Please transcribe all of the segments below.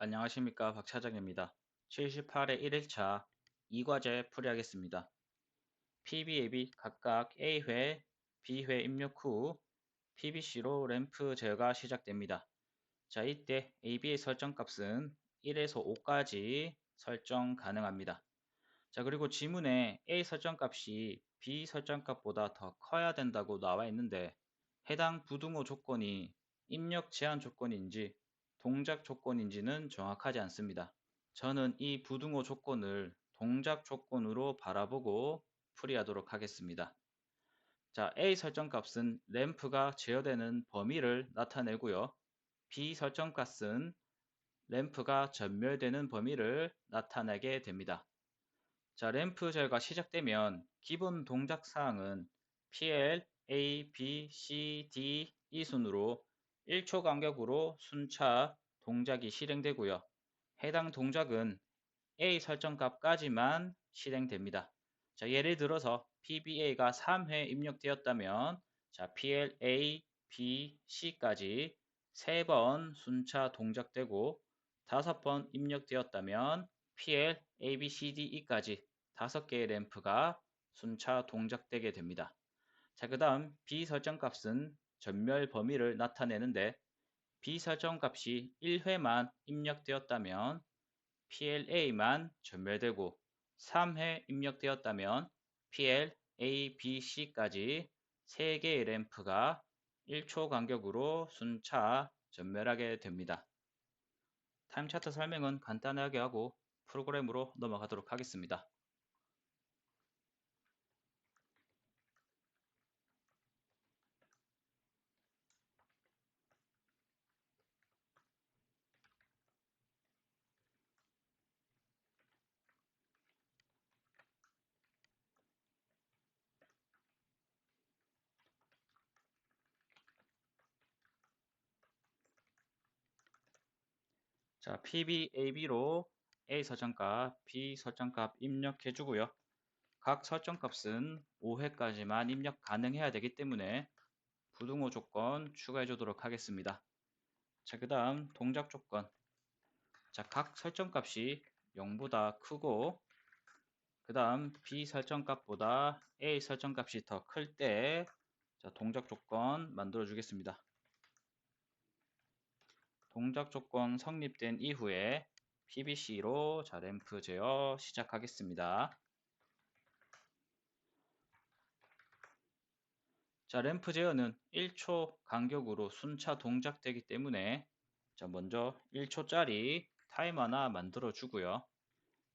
안녕하십니까 박 차장입니다. 78회 1일차 2과제 풀이하겠습니다. PBAB 각각 A회, B회 입력 후 PBC로 램프 제어가 시작됩니다. 자 이때 AB의 설정값은 1에서 5까지 설정 가능합니다. 자 그리고 지문에 A 설정값이 B 설정값보다 더 커야 된다고 나와 있는데 해당 부등호 조건이 입력 제한 조건인지 동작 조건인지는 정확하지 않습니다. 저는 이 부등호 조건을 동작 조건으로 바라보고 풀이하도록 하겠습니다. 자, A 설정값은 램프가 제어되는 범위를 나타내고요. B 설정값은 램프가 전멸되는 범위를 나타내게 됩니다. 자, 램프 제어가 시작되면 기본 동작 사항은 PL, A, B, C, D 이 순으로 1초 간격으로 순차 동작이 실행되고요. 해당 동작은 A 설정값까지만 실행됩니다. 자, 예를 들어서 PBA가 3회 입력되었다면 자, PLA, B, C까지 3번 순차 동작되고 5번 입력되었다면 PL, A, B, C, D, E까지 5개의 램프가 순차 동작되게 됩니다. 자, 그 다음 B 설정값은 전멸 범위를 나타내는데 비설정 값이 1회만 입력되었다면 PLA만 전멸되고 3회 입력되었다면 PL, A, B, C까지 3개의 램프가 1초 간격으로 순차 전멸하게 됩니다. 타임 차트 설명은 간단하게 하고 프로그램으로 넘어가도록 하겠습니다. 자, PBAB로 A 설정값, B 설정값 입력해 주고요. 각 설정값은 5회까지만 입력 가능해야 되기 때문에 부등호 조건 추가해 주도록 하겠습니다. 자, 그 다음 동작 조건. 자, 각 설정값이 0보다 크고 그 다음 B 설정값보다 A 설정값이 더 클 때 동작 조건 만들어 주겠습니다. 동작 조건 성립된 이후에 PBC로 자 램프 제어 시작하겠습니다. 자 램프 제어는 1초 간격으로 순차 동작되기 때문에 자 먼저 1초짜리 타임 하나 만들어 주고요.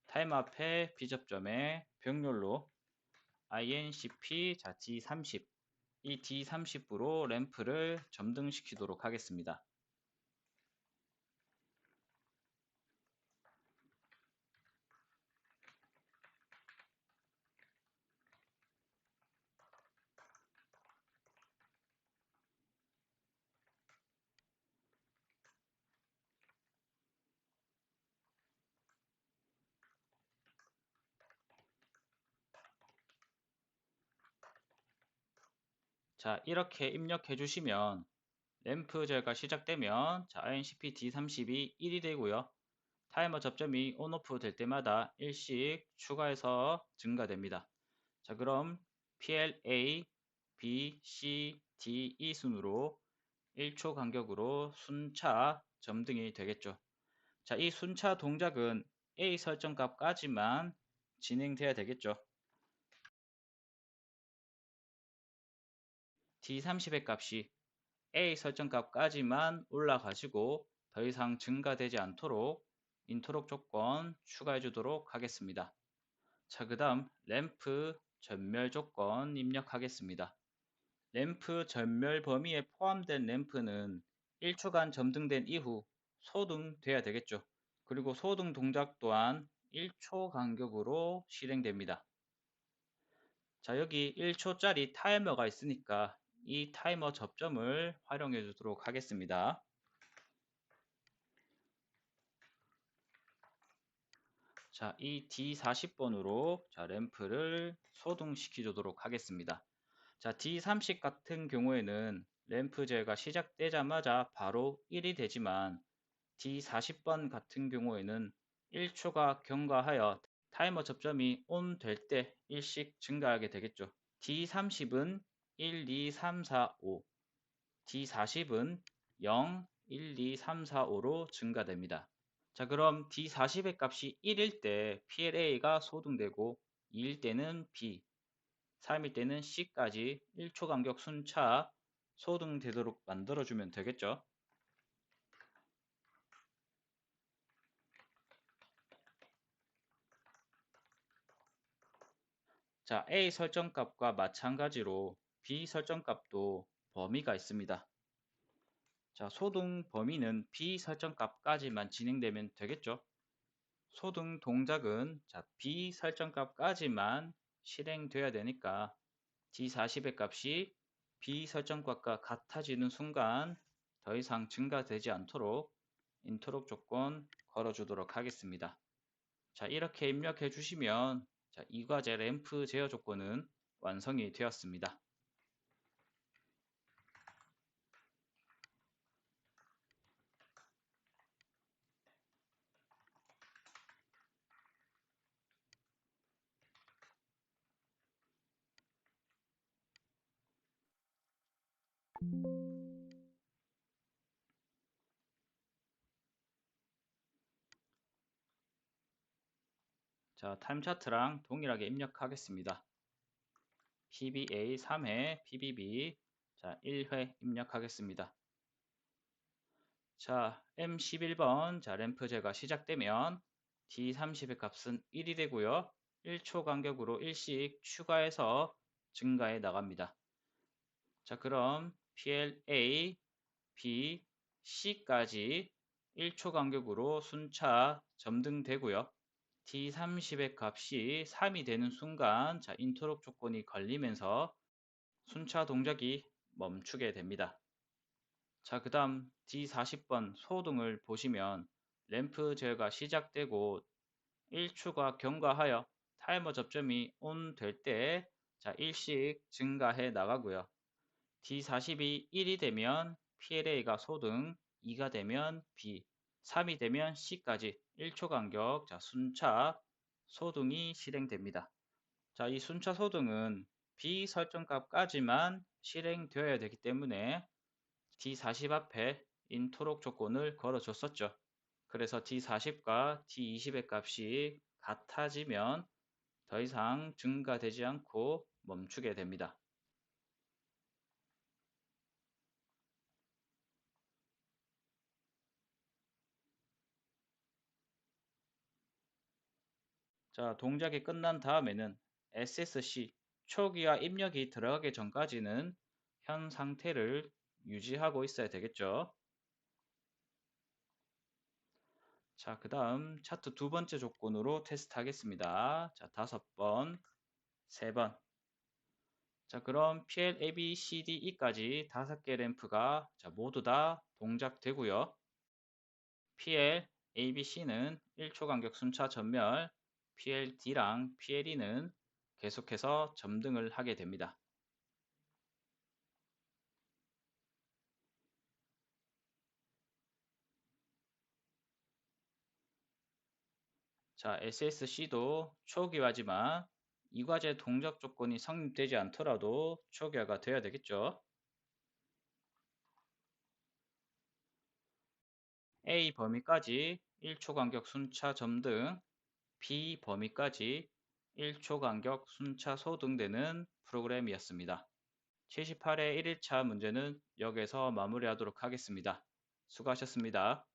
타임 앞에 비접점에 병렬로 INCP 자 D30 이 D30으로 램프를 점등시키도록 하겠습니다. 자 이렇게 입력해 주시면 램프 제어가 시작되면 자 INCP D32 1이 되고요. 타이머 접점이 온오프 될 때마다 일씩 추가해서 증가됩니다. 자 그럼 PLA, B, C, D, E 순으로 1초 간격으로 순차 점등이 되겠죠. 자, 이 순차 동작은 A 설정 값까지만 진행돼야 되겠죠. D30의 값이 A 설정값까지만 올라가지고 더 이상 증가되지 않도록 인터록 조건 추가해 주도록 하겠습니다. 자, 그 다음 램프 전멸 조건 입력하겠습니다. 램프 전멸 범위에 포함된 램프는 1초간 점등된 이후 소등돼야 되겠죠. 그리고 소등 동작 또한 1초 간격으로 실행됩니다. 자, 여기 1초짜리 타이머가 있으니까 이 타이머 접점을 활용해 주도록 하겠습니다. 자, 이 D40번으로 자, 램프를 소등시켜 주도록 하겠습니다. 자, D30 같은 경우에는 램프 제어가 시작되자마자 바로 1이 되지만 D40번 같은 경우에는 1초가 경과하여 타이머 접점이 ON 될때 일씩 증가하게 되겠죠. D30은 1, 2, 3, 4, 5 D40은 0, 1, 2, 3, 4, 5로 증가됩니다. 자 그럼 D40의 값이 1일 때 PLA가 소등되고 2일 때는 B, 3일 때는 C까지 1초 간격 순차 소등되도록 만들어주면 되겠죠. 자, A 설정값과 마찬가지로 B 설정값도 범위가 있습니다. 자, 소등 범위는 B 설정값까지만 진행되면 되겠죠. 소등 동작은 자, B 설정값까지만 실행돼야 되니까 D40의 값이 B 설정값과 같아지는 순간 더 이상 증가되지 않도록 인터롭 조건 걸어주도록 하겠습니다. 자, 이렇게 입력해 주시면 자, 이 과제 램프 제어 조건은 완성이 되었습니다. 자, 타임 차트랑 동일하게 입력하겠습니다. PBA 3회, PBB 자, 1회 입력하겠습니다. 자, M11번 자, 램프 제가 시작되면 D30의 값은 1이 되고요. 1초 간격으로 일씩 추가해서 증가해 나갑니다. 자, 그럼 PLA, B, C까지 1초 간격으로 순차 점등되고요. D30의 값이 3이 되는 순간 자, 인터럽 조건이 걸리면서 순차 동작이 멈추게 됩니다. 자, 그 다음 D40번 소등을 보시면 램프 제어가 시작되고 1초가 경과하여 타이머 접점이 ON 될때 자, 일씩 증가해 나가고요. D40이 1이 되면 PLA가 소등, 2가 되면 B, 3이 되면 C까지 1초 간격 자, 순차 소등이 실행됩니다. 자, 이 순차 소등은 B 설정값까지만 실행되어야 되기 때문에 D40 앞에 인토록 조건을 걸어줬었죠. 그래서 D40과 D20의 값이 같아지면 더 이상 증가되지 않고 멈추게 됩니다. 자, 동작이 끝난 다음에는 SSC 초기화 입력이 들어가기 전까지는 현 상태를 유지하고 있어야 되겠죠. 자, 그 다음 차트 두 번째 조건으로 테스트 하겠습니다. 자, 다섯 번, 세 번. 자, 그럼 PL, A, B, C, D, E까지 다섯 개 램프가 자, 모두 다 동작되고요. PL, A, B, C는 1초 간격 순차 전멸, PLD랑 PLE는 계속해서 점등을 하게 됩니다. 자, SSC도 초기화지만 이 과제 동작 조건이 성립되지 않더라도 초기화가 되어야 되겠죠. A 범위까지 1초 간격 순차 점등 B 범위까지 1초 간격 순차 소등되는 프로그램이었습니다. 78회 1일차 문제는 여기서 마무리하도록 하겠습니다. 수고하셨습니다.